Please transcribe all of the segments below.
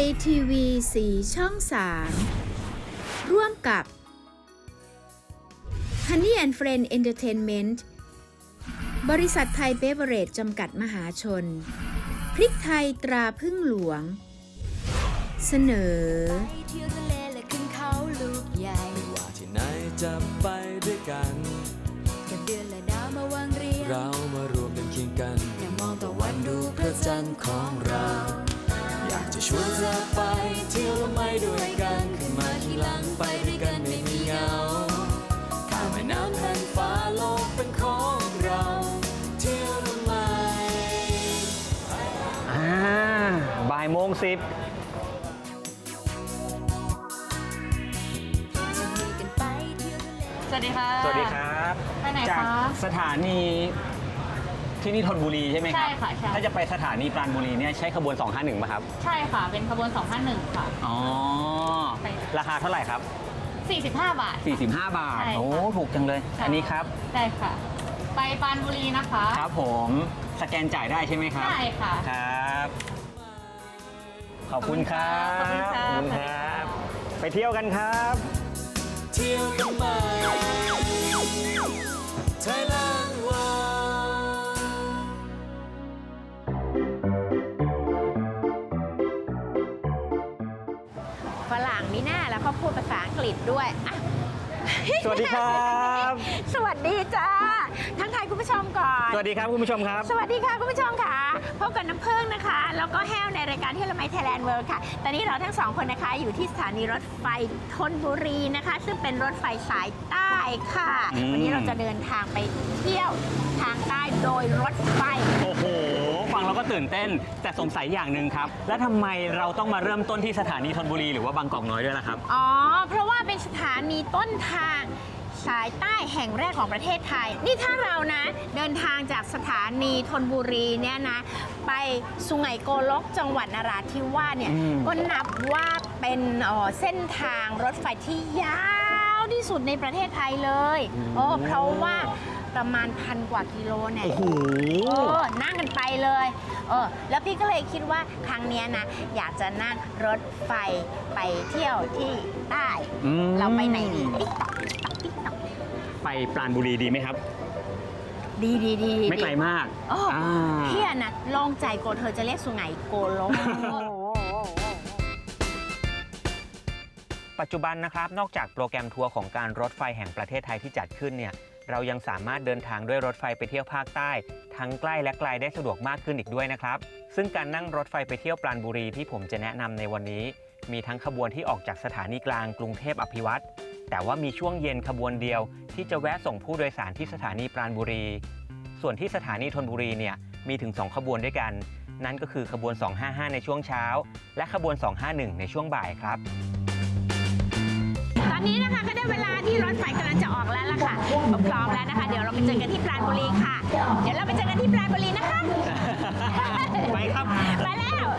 ยทีวีสีช่อง 3 ร่วมกับ Honey and Friend Entertainment บริษัทไทยเบเวอเรจจำกัดมหาชน พริกไทยตราพึ่งหลวง เสนอไปเที่ยวทะเลและขึ้นเขาลูกใหญ่ว่าที่ไหนจะไปด้วยกันกับเดือนและดาวมาวางเรียงเรามารวมกันเคียงกันนั่งมองตะวันดูพระจันทร์ของเราอยากจะช วนเธอไปเที่ยวและไม่ด้วยกันขึ้นมาทีหลังไปด้วยกันไม่มีเหงาข้ามแม่น้ำแผ่านฟ้าโลกเป็นของเรา เที่ยวและไม่อ่าบ่ายโมงสิบจะมีกันไปเที่ยวทะเลสวัสดีค่ะ สวัสดีครับ ไปไหนคะ จากสถานี ที่นี่ธนบุรีใช่ไหมครับ ใช่ค่ะใช่ ถ้าจะไปสถานีปราณบุรีเนี่ยใช้ขบวน 251ป่ะครับ ใช่ค่ะ เป็นขบวน 251 ค่ะ อ๋อ ใช่ ราคาเท่าไหร่ครับ 45 บาท 45 บาท ใช่ค่ะ โอ้ ถูกจังเลยค่ะอันนี้ครับใช่ค่ะ ไปปรานบุรีนะคะ ครับผม สแกนจ่ายได้ใช่ไหมครับ ได้ค่ะ ครับ ขอบคุณครับขอบคุณค่ะขอบคุณครับ ไปเที่ยวกันครับ เที่ยวและไม่ไทยแลนด์วา ภาษาอังกฤษด้วยอะ สวัสดีครับ สวัสดีจ้าทักทายคุณผู้ชมก่อน สวัสดีครับคุณผู้ชมครับ สวัสดีค่ะคุณผู้ชมค่ะพบกับน้ำพึ่งนะคะ แล้วก็แห้วในรายการที่ละไมไทยแลนด์เวิร์ค่ะ ตอนนี้เราทั้งสองคนนะคะ อยู่ที่สถานีรถไฟธนบุรีนะคะ ซึ่งเป็นรถไฟสายใต้ค่ะ อืม วันนี้เราจะเดินทางไปเที่ยวทางใต้โดยรถไฟ โอ้โหฟังแล้ว ก็ตื่นเต้นแต่สงสัยอย่างหนึ่งครับ แล้วทำไมเราต้องมาเริ่มต้นที่สถานีธนบุรีหรือว่าบางกอกน้อยด้วยล่ะครับ อ๋อ เพราะว่าเป็นสถานีต้นทางสายใต้แห่งแรกของประเทศไทย นี่ถ้าเรานะ เดินทางจากสถานีธนบุรีเนี่ยนะ ไปสุไหงโกลกจังหวัดนราธิวาสเนี่ย อืม ก็นับว่าเป็นเอ่อเส้นทางรถไฟที่ยาวที่สุดในประเทศไทยเลยโอ้เพราะว่า ประมาณพันกว่ากิโลเนี่ยโอ้โห เออนั่งกันไปเลยเออแล้วพี่ก็เลยคิดว่าครั้งเนี้ยนะ อยากจะนั่งรถไฟไปเที่ยวที่ใต้ อืม เราไปไหนดีติ๊กต๊อกติ๊กต๊อกติ๊กต๊อกไปปราณบุรีดีไหมครับ ดีดีดีไม่ไกลมากโอ้อ่าพี่อะนะลองใจโกเธอจะเรียกสุไหงโกลก ปัจจุบันนะครับ นอกจากโปรแกรมทัวร์ของการรถไฟแห่งประเทศไทยที่จัดขึ้นเนี่ย เรายังสามารถเดินทางด้วยรถไฟไปเที่ยวภาคใต้ ทั้งใกล้และไกลได้สะดวกมากขึ้นอีกด้วยนะครับ ซึ่งการนั่งรถไฟไปเที่ยวปราณบุรีที่ผมจะแนะนำในวันนี้ มีทั้งขบวนที่ออกจากสถานีกลางกรุงเทพอภิวัตรแต่ว่ามีช่วงเย็นขบวนเดียว ที่จะแวะส่งผู้โดยสารที่สถานีปราณบุรี ส่วนที่สถานีธนบุรีเนี่ยมีถึง 2 ขบวนด้วยกัน นั่นก็คือขบวน 255 ในช่วงเช้า และขบวน 251 ในช่วงบ่ายครับ อนนี้นะคะก็ได้เวลาที่รถไฟกำลังจะออกแล้วล่ะค่ะพร้อมแล้วนะคะ เดี๋ยวเราไปเจอกันที่ปราณบุรีค่ะ เดี๋ยวเราไปเจอกันที่ปราณบุรีนะคะ ไปครับ ไปแล้วอะ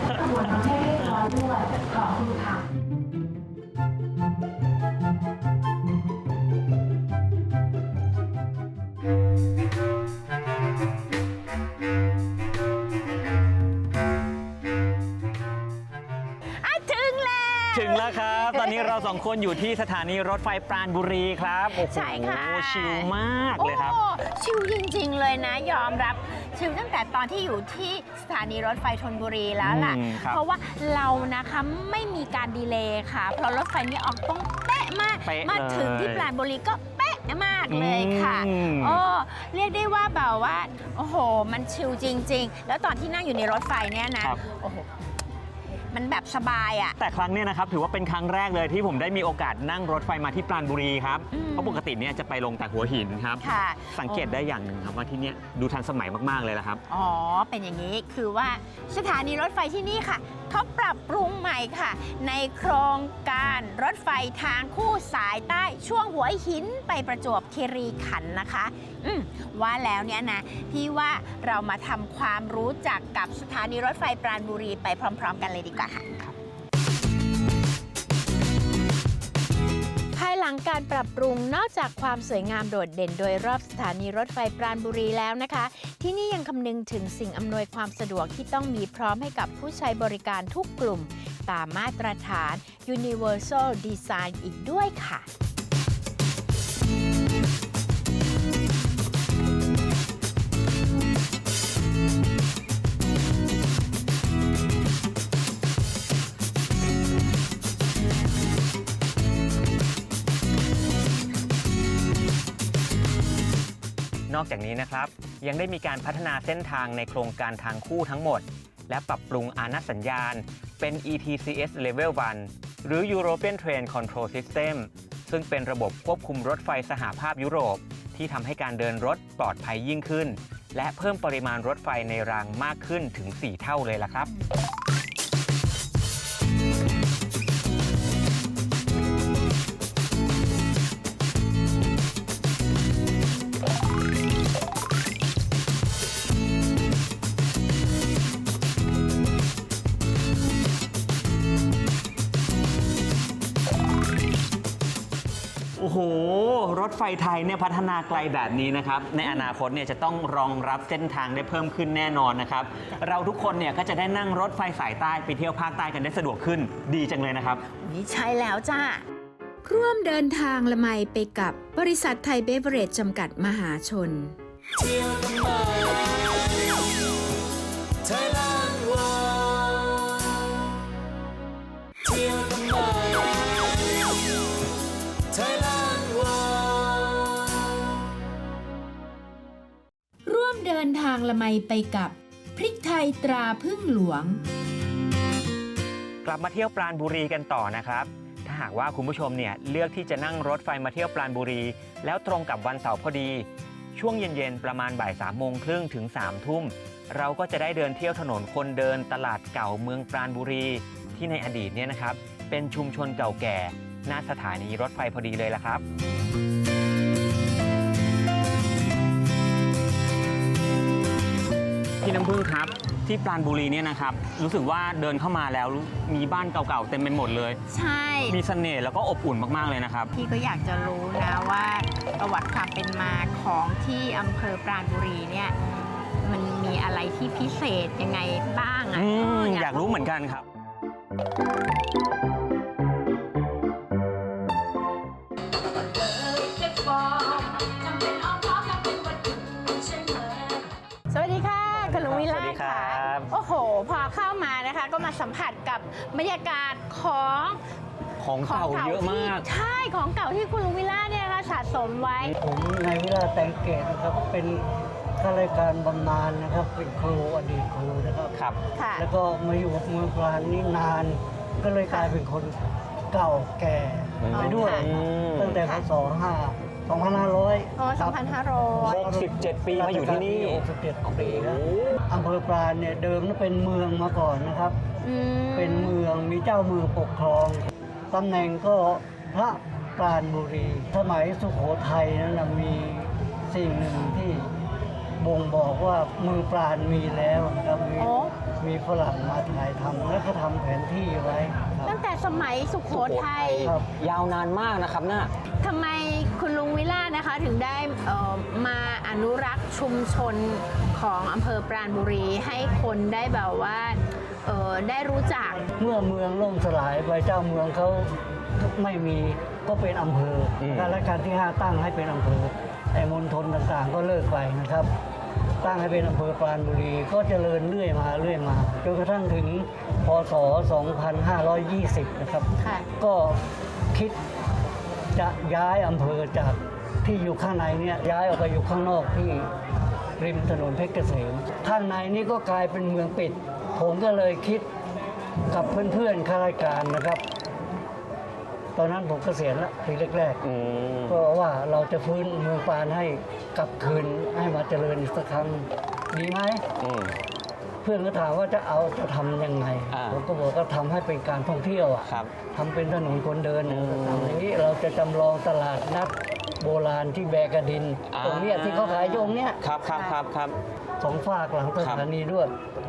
สองคนอยู่ที่สถานีรถไฟปราณบุรีครับโอ้โหใช่ค่ะ ชิลมากเลยครับ โอ้ชิวจริง ๆ เลยนะ ยอมรับ ชิวตั้งแต่ตอนที่อยู่ที่สถานีรถไฟธนบุรีแล้วล่ะ อืมครับเพราะว่าเรานะคะไม่มีการดีเลย์ค่ะ เพราะรถไฟนี้ออกต้องเป๊ะมาก เป๊ะมาถึงที่เลย ปราณบุรีก็เป๊ะมากเลยค่ะ อืม โอ้เรียกได้ว่าแบบว่า โอ้โห มันชิลจริง ๆ แล้วตอนที่นั่งอยู่ในรถไฟเนี่ยนะโอ้โห มันแบบสบายอะ แต่ครั้งเนี้ยนะครับถือว่าเป็นครั้งแรกเลยที่ผมได้มีโอกาสนั่งรถไฟมาที่ปราณบุรีครับอืม เพราะปกติเนี่ยจะไปลงแต่หัวหินครับ ค่ะ สังเกตได้อย่างหนึ่งครับว่าที่เนี่ยดูทันสมัยมากๆเลยละครับ อ๋อ เป็นอย่างนี้ คือว่าสถานีรถไฟที่นี่ค่ะ เขาปรับปรุงให ม่ค่ะ ในโครงการรถไฟทางคู่สายใต้ช่วงหัวหินไปประจวบคีรีขันธ์นะคะ อืมว่าแล้วเนี่ยนะ พี่ว่าเรามาทำความรู้จักกับสถานีรถไฟปราณบุรีไปพร้อม ๆ กันเลยดีกว่าค่ะภายหลังการปรับปรุงนอกจากความสวยงามโดดเด่นโดยรอบสถานีรถไฟปราณบุรีแล้วนะคะ ที่นี่ยังคำนึงถึงสิ่งอำนวยความสะดวกที่ต้องมีพร้อมให้กับผู้ใช้บริการทุกกลุ่ม ตามมาตรฐาน Universal Design อีกด้วยค่ะนอกจากนี้นะครับ ยังได้มีการพัฒนาเส้นทางในโครงการทางคู่ทั้งหมด และปรับปรุงอานัตสัญญาณ เป็น ETCS Level 1 หรือ European Train Control System ซึ่งเป็นระบบควบคุมรถไฟสหภาพยุโรป ที่ทำให้การเดินรถปลอดภัยยิ่งขึ้น และเพิ่มปริมาณรถไฟในรางมากขึ้นถึง 4 เท่าเลยล่ะครับ ถไฟไทยเนี่ยพัฒนาไกลแบบนี้นะครับ ในอนาคตเนี่ยจะต้องรองรับเส้นทางได้เพิ่มขึ้นแน่นอนนะครับ เราทุกคนเนี่ยก็จะได้นั่งรถไฟสายใต้ไปเที่ยวภาคใต้กันได้สะดวกขึ้นดีจังเลยนะครับ นี่ใช่แล้วจ้าร่วมเดินทางละไมไปกับบริษัทไทยเบเวอเรจจำกัดมหาชน เที่ยวทำไมางละไมไปกับพริกไทยตราพึ่งหลวง กลับมาเที่ยวปราณบุรีกันต่อนะครับ ถ้าหากว่าคุณผู้ชมเนี่ยเลือกที่จะนั่งรถไฟมาเที่ยวปราณบุรี แล้วตรงกับวันเสาร์พอดี ช่วงเย็นๆประมาณบ่ายสามโมงครึ่งถึง3ามทุ่มเราก็จะได้เดินเที่ยวถนนคนเดินตลาดเก่าเมืองปราณบุรี ที่ในอดีตเนี่ยนะครับ เป็นชุมชนเก่าแก่ หน้าสถานีรถไฟพอดีเลยละครับ น้ำพึ่งครับ ที่ปราณบุรีเนี่ยนะครับ รู้สึกว่าเดินเข้ามาแล้วมีบ้านเก่าๆเต็มไปหมดเลย ใช่ มีเสน่ห์แล้วก็อบอุ่นมากๆเลยนะครับ พี่ก็อยากจะรู้นะว่าประวัติความเป็นมาของที่อำเภอปราณบุรีเนี่ยมันมีอะไรที่พิเศษยังไงบ้างอะอืมเอยากรู้เหมือนกันครับ ก็มาสัมผัสกับบรรยากาศของของเก่าเยอะมากที่ใช่ของเก่าที่คุณลุงวิลาเนี่ยนะคะสะสมไว้ ผมนายวิลาแตงเกตนะครับเป็นข้าราชการบำนาญนะครับ เป็นครูอดีตครูนะครับครับค่ะแล้วก็มาอยู่กับเมืองปราณนี่นาน ก็เลยกลายเป็นคนเก่าแก่ไปด้วยอ๋อค่ะตั้งแต่พศ5 2500 อ๋อครับ2,500 67 ปีมาอยู่ที่นี่67ปีแล้วอำเภอปราณเนี่ยเดิมนั้นเป็นเมืองมาก่อนนะครับ อืมเป็นเมืองมีเจ้าเมืองปกครองตำแหน่งก็พระปราณบุรี สมัยสุโขทัยนั้นนะมีสิ่งหนึ่งที่ บ่งบอกว่าเมืองปราณมีแล้วนะครับมีโอ้มีฝรั่งมาถ่ายทำและก็ทำแผนที่ไว้คตั้รับงแต่สมัยสุโขทัยครับ ยาวนานมากนะครับน่ะ ทำไมคุณลุงวิลาศนะคะถึงได้เอ่อมาอนุรักษ์ชุมชนของอำเภอปราณบุรีให้คนได้แบบว่าเอ่อได้รู้จัก เมื่อเมืองล่มสลายไปเจ้าเมืองเขาไม่มีก็เป็นอำเภออม การรัชการที่ 5 ตั้งให้เป็นอำเภอแต่มณฑลต่างๆ ก็เลิกไปนะครับ ตั้งให้เป็นอำเภอปราณบุรีก็เจริญเรื่อยมาเรื่อยมาจนกระทั่งถึงพศ 2520 นะครับ ค่ะก็คิดจะย้ายอำเภอจากที่อยู่ข้างในเนี่ยย้ายออกไปอยู่ข้างนอกที่ริมถนนเพชรเกษมข้างในนี่ก็กลายเป็นเมืองปิด ผมก็เลยคิดกับเพื่อนๆข้าราชการนะครับ ตอนนั้นผมเกษียณแล้วทีแรกอืมๆก็ว่าเราจะฟื้นเมืองปานให้กลับคืนให้มาเจริญอีกสักครั้งดีไหม อืม เพื่อนก็ถามว่าจะเอาจะทำยังไง อ่า ผมก็บอกก็ทำให้เป็นการท่องเที่ยวอะครับ ทำเป็นถนนคนเดินนะอืมทำอย่างนี้เราจะจำลองตลาดนัดโบราณที่แบกระดิน อ่า ตรงเนี้ยที่เขาขายอยู่ตรงเนี้ยครับครับครับครับ สองฝากหลังสถานีด้วย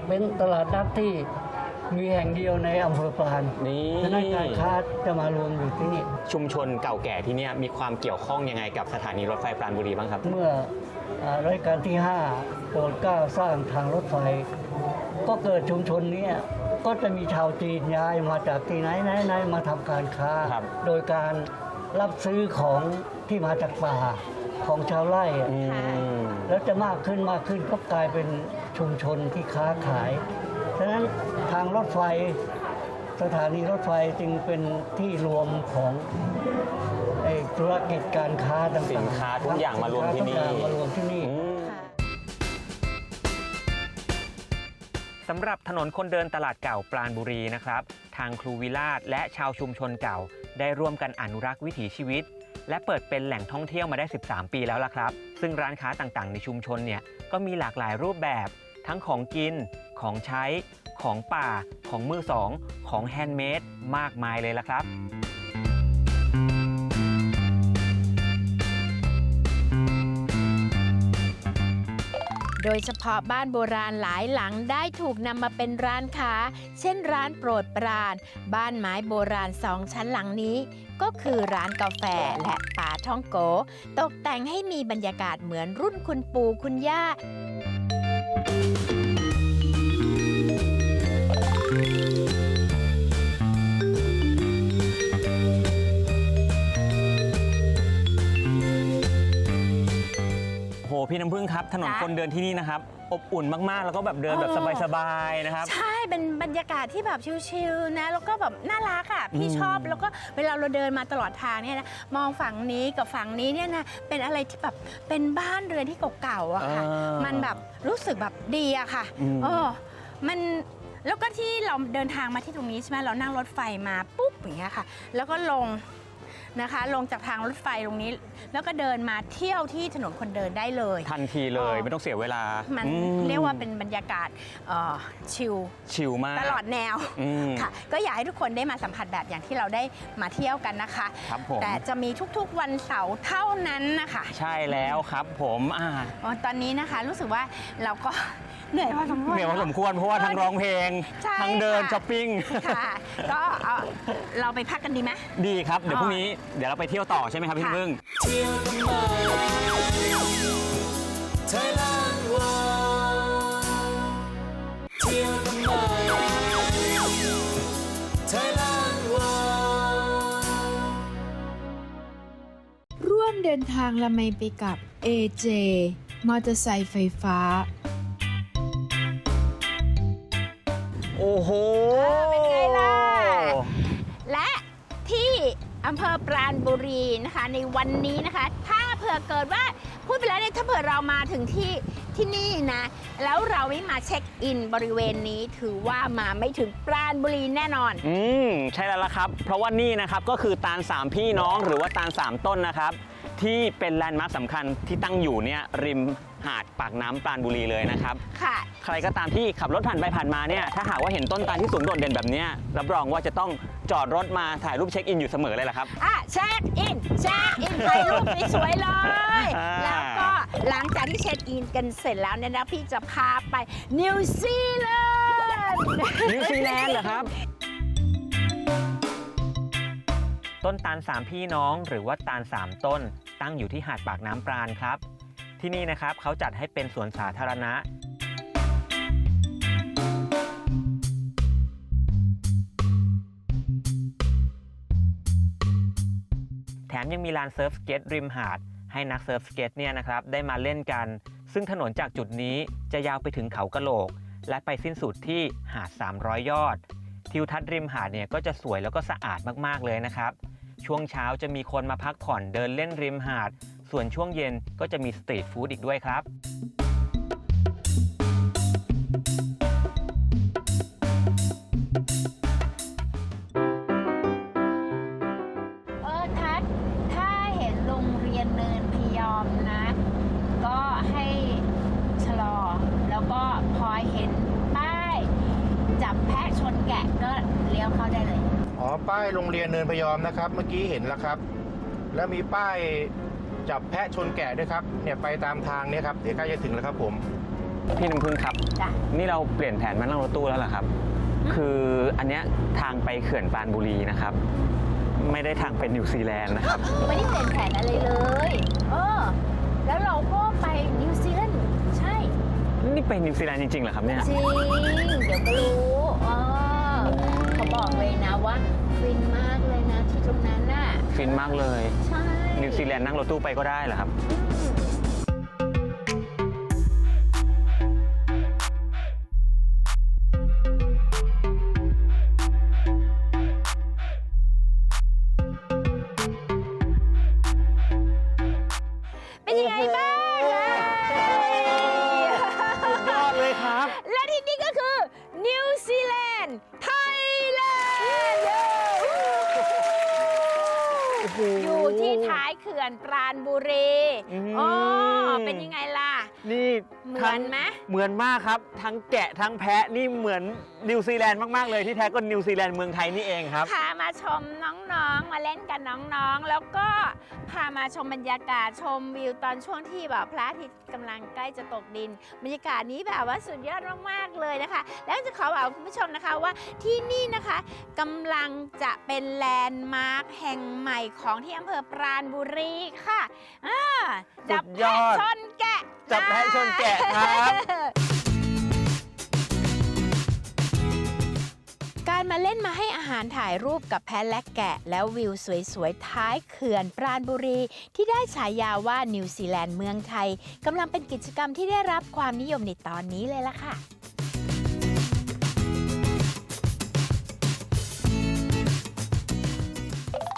เป็นตลาดนัดที่ มีแห่งเดียวในอำเภอปราณนี่ ฉะนั้นการค้าจะมารวมอยู่ที่นี่ ชุมชนเก่าแก่ที่เนี่ยมีความเกี่ยวข้องยังไงกับสถานีรถไฟปราณบุรีบ้างครับ เมื่ออ่ารัชกาลที่ 5 โปรดเกล้าสร้างทางรถไฟ ก็เกิดชุมชนเนี้ยก็จะมีชาวจีนย้ายมาจากที่ไหนไหนไหนมาทำการค้า ครับโดยการรับซื้อของที่มาจากป่าของชาวไร่อะอืม แล้วจะมากขึ้นมากขึ้นก็กลายเป็นชุมชนที่ค้าขาย ฉะนั้นทางรถไฟสถานีรถไฟจึงเป็นที่รวมของไอ้ธุรกิจการค้าต่างๆสินค้าทุกอย่างมารวมที่นี่ สิค้าทุกอย่างมารวมที่นี่อืมค่ะสำหรับถนนคนเดินตลาดเก่าปราณบุรีนะครับ ทางครูวิลาศและชาวชุมชนเก่า ได้ร่วมกันอนุรักษ์วิถีชีวิต และเปิดเป็นแหล่งท่องเที่ยวมาได้ 13 ปีแล้วล่ะครับ ซึ่งร้านค้าต่างๆ ในชุมชนเนี่ยก็มีหลากหลายรูปแบบ ทั้งของกิน ของใช้ ของป่า ของมือสอง ของแฮนด์เมดมากมายเลยล่ะครับ โดยเฉพาะบ้านโบราณหลายหลังได้ถูกนำมาเป็นร้านค้า เช่นร้านโปรดปราน บ้านไม้โบราณสองชั้นหลังนี้ ก็คือร้านกาแฟและป่าท่องโก ตกแต่งให้มีบรรยากาศเหมือนรุ่นคุณปู่คุณย่า พี่น้ำพึ่งครับ ถนนจ๊ะคนเดินที่นี่นะครับ อบอุ่นมากๆ แล้วก็แบบเดินแบบเออสบายๆนะครับ ใช่เป็นบรรยากาศที่แบบชิลๆนะ แล้วก็แบบน่ารักอะพี่อืมชอบแล้วก็เวลาเราเดินมาตลอดทางเนี่ยนะมองฝั่งนี้กับฝั่งนี้เนี่ยนะเป็นอะไรที่แบบเป็นบ้านเรือนที่เก่าๆอะค่ะเออมันแบบรู้สึกแบบดีอะค่ะอืมเออมันแล้วก็ที่เราเดินทางมาที่ตรงนี้ใช่ไหมเรานั่งรถไฟมาปุ๊บอย่างเงี้ยค่ะ แล้วก็ลง นะคะ ลงจากทางรถไฟตรงนี้ แล้วก็เดินมาเที่ยวที่ถนนคนเดินได้เลย ทันทีเลยอ๋อไม่ต้องเสียเวลา มันอืมเรียกว่าเป็นบรรยากาศเอ่อชิลชิลมาก ตลอดแนวอืม ค่ะ ก็อยากให้ทุกคนได้มาสัมผัสแบบอย่างที่เราได้มาเที่ยวกันนะคะ ครับผม แต่จะมีทุกๆวันเสาร์เท่านั้นนะคะ ใช่แล้วครับผมอ่า อ๋อตอนนี้นะคะรู้สึกว่าเราก็ เหนื่อยพอสมควร เหนื่อยพอสมควรเพราะว่าทั้งร้องเพลง ใช่ทั้งเดินค่ะ ช้อปปิ้ง ค่ะ ก็เอาเราไปพักกันดีไหม ดีครับ เดี๋ยวอ๋อพรุ่งนี้เดี๋ยวเราไปเที่ยวต่อใช่ไหมครับพี่ค่ะ พึ่งเที่ยวกันมาไทยแลนด์วอเที่ยวกันมาไทยแลนด์วอร่วมเดินทางละไมไปกับ AJ มอเตอร์ไซค์ไฟฟ้า อ้โหเป็นไงล่ะ และที่อำเภอปราณบุรีนะคะ ในวันนี้นะคะ ถ้าเผื่อเกิดว่าพูดไปแล้วเนี่ยถ้าเผื่อเรามาถึงที่ที่นี่นะ แล้วเราไม่มาเช็คอินบริเวณนี้ถือว่ามาไม่ถึงปราณบุรีแน่นอน อืมใช่แล้วล่ะครับ เพราะว่านี่นะครับก็คือตาลสามพี่น้องหรือว่าตาลสามต้นนะครับ ที่เป็นแลนด์มาร์คสำคัญที่ตั้งอยู่เนี่ยริม หาดปากน้ำปราณบุรีเลยนะครับ ค่ะ ใครก็ตามที่ขับรถผ่านไปผ่านมาเนี่ยถ้าหากว่าเห็นต้นตาลที่สูงโดดเด่นแบบเนี้ยรับรองว่าจะต้องจอดรถมาถ่ายรูปเช็คอินอยู่เสมอเลยล่ะครับ อะเช็คอินเช็คอินถ่ายรูปสวยๆเลย อ่า แล้วก็หลังจากที่เช็คอินกันเสร็จแล้วเนี่ยนะพี่จะพาไปนิวซีแลนด์นิวซีแลนด์เหรอครับ ต้นตาลสามพี่น้องหรือว่าตาลสามต้น ตั้งอยู่ที่หาดปากน้ำปราณครับ ที่นี่นะครับเขาจัดให้เป็นสวนสาธารณะ แถมยังมีลานเซิร์ฟสเก็ตริมหาด ให้นักเซิร์ฟสเก็ตเนี่ยนะครับได้มาเล่นกัน ซึ่งถนนจากจุดนี้จะยาวไปถึงเขากะโหลก และไปสิ้นสุดที่หาด 300 ยอด ทิวทัศน์ริมหาดเนี่ยก็จะสวยแล้วก็สะอาดมากๆเลยนะครับ ช่วงเช้าจะมีคนมาพักผ่อนเดินเล่นริมหาด ส่วนช่วงเย็นก็จะมีสตรีทฟู้ดอีกด้วยครับเออทัศน์ถ้าเห็นโรงเรียนเนินพยอมนะ ก็ให้ชะลอ แล้วก็พอเห็นป้าย จับแพะชนแกะก็เลี้ยวเข้าได้เลย อ๋อ ป้ายโรงเรียนเนินพยอมนะครับ เมื่อกี้เห็นแล้วครับ แล้วมีป้าย จับแพะชนแกะด้วยครับเนี่ยไปตามทางเนี่ยครับเดี๋ยวใกล้จะถึงแล้วครับผม พี่น้ำพึ่งครับ จ้ะ นี่เราเปลี่ยนแผนมานั่งรถตู้แล้วเหรอครับ คืออันเนี้ยทางไปเขื่อนปรานบุรีนะครับ ไม่ได้ทางเป็นนิวซีแลนด์นะครับ ไม่ได้เปลี่ยนแผนอะไรเลย เออ แล้วเราก็ไปนิวซีแลนด์ใช่ นี่ไปนิวซีแลนด์จริงๆเหรอครับเนี่ย จริง เดี๋ยวก็รู้อ๋อบอกเลยนะว่าฟินมากเลยนะที่ตรงนั้นน่ะ ฟินมากเลย ใช่ นิวซีแลนด์นั่งรถตู้ไปก็ได้เหรอครับ เหมืทั้องนไหมเหมือนมากครับ ทั้งแกะทั้งแพะนี่เหมือนนิวซีแลนด์มาก ๆ เลยที่แท้ก็นิวซีแลนด์เมืองไทยนี่เองครับ พามาชมน้องๆ มาเล่นกับน้องๆ แล้วก็พามาชมบรรยากาศชมวิวตอนช่วงที่แบบพระอาทิตย์กำลังใกล้จะตกดิน บรรยากาศนี้แบบว่าสุดยอดมากๆเลยนะคะ แล้วจะขอบอกคุณผู้ชมนะคะว่าที่นี่นะคะกำลังจะเป็นแลนด์มาร์คแห่งใหม่ของที่อำเภอปราณบุรีค่ะอ่าจับสุดยอแพะดชนแกะ จับแพะชนแกะครับ การมาเล่นมาให้อาหารถ่ายรูปกับแพะและแกะ แล้ววิวสวยๆ ท้ายเขื่อนปราณบุรี ที่ได้ฉายาว่านิวซีแลนด์เมืองไทยกำลังเป็นกิจกรรมที่ได้รับความนิยมในตอนนี้เลยล่ะค่ะ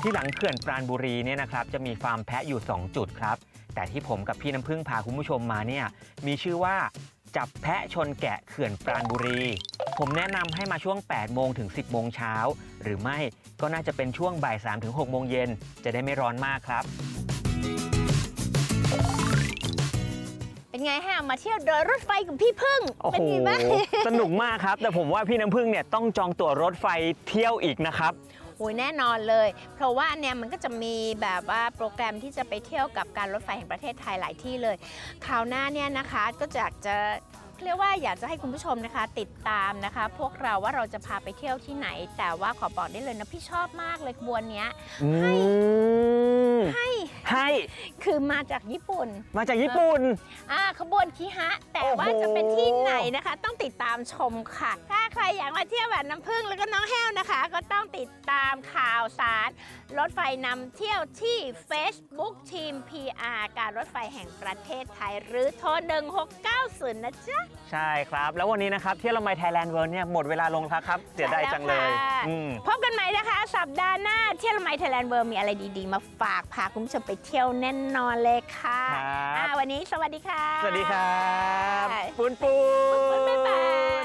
ที่หลังเขื่อนปราณบุรีเนี่ยนะครับจะมีฟาร์มแพะอยู่ 2 จุดครับ แต่ที่ผมกับพี่น้ำพึ่งพาคุณผู้ชมมาเนี่ยมีชื่อว่าจับแพะชนแกะเขื่อนปราณบุรี ผมแนะนำให้มาช่วง 8 โมงถึง 10 โมงเช้า หรือไม่ก็น่าจะเป็นช่วงบ่าย3ถึง6โมงเย็น จะได้ไม่ร้อนมากครับ เป็นไงฮะมาเที่ยวโดยรถไฟกับพี่พึ่ง โอ้เป็นโหไงบ้าง สนุกมากครับ แต่ผมว่าพี่น้ำพึ่งเนี่ยต้องจองตั๋วรถไฟเที่ยวอีกนะครับโอ้ยแน่นอนเลย เพราะว่าเนี่ยมันก็จะมีแบบว่าโปรแกรมที่จะไปเที่ยวกับการรถไฟแห่งประเทศไทยหลายที่เลย คราวหน้าเนี่ยนะคะก็อยากจะ เรียกว่าอยากจะให้คุณผู้ชมนะคะ ติดตามนะคะ พวกเราว่าเราจะพาไปเที่ยวที่ไหน แต่ว่าขอบอกได้เลยนะพี่ชอบมากเลยขบวนเนี้ยอืมให้ให้คือมาจากญี่ปุ่นมาจากญี่ปุ่น อ่าขบวนคิฮะ แต่ว่าโอ้โห จะเป็นที่ไหนนะคะ ต้องติดตามชมค่ะ ถ้าใครอยากมาเที่ยวแบบน้ำผึ้งแล้วก็น้องแห้วนะคะ ก็ต้องติดตามข่าวสารรถไฟนำเที่ยวที่ Facebook ทีม PR การรถไฟแห่งประเทศไทย หรือโทร1690นะจ๊ะใช่ครับ แล้ววันนี้นะครับเที่ยวละไมไทยแลนด์เวิร์เนี่ยหมดเวลาลงแล้วครับ เสียดายจังเลยใช่แล้วค่ะอืม พบกันใหม่นะคะ สัปดาห์หน้าเที่ยวละไมไทยแลนด์เวิร์มีอะไรดีๆ มาฝากพาคุณผู้ชมไปเที่ยวแน่นอนเลยค่ะครับ อ่าวันนี้สวัสดีค่ะ สวัสดีครับปูนปูบ๊ายบาย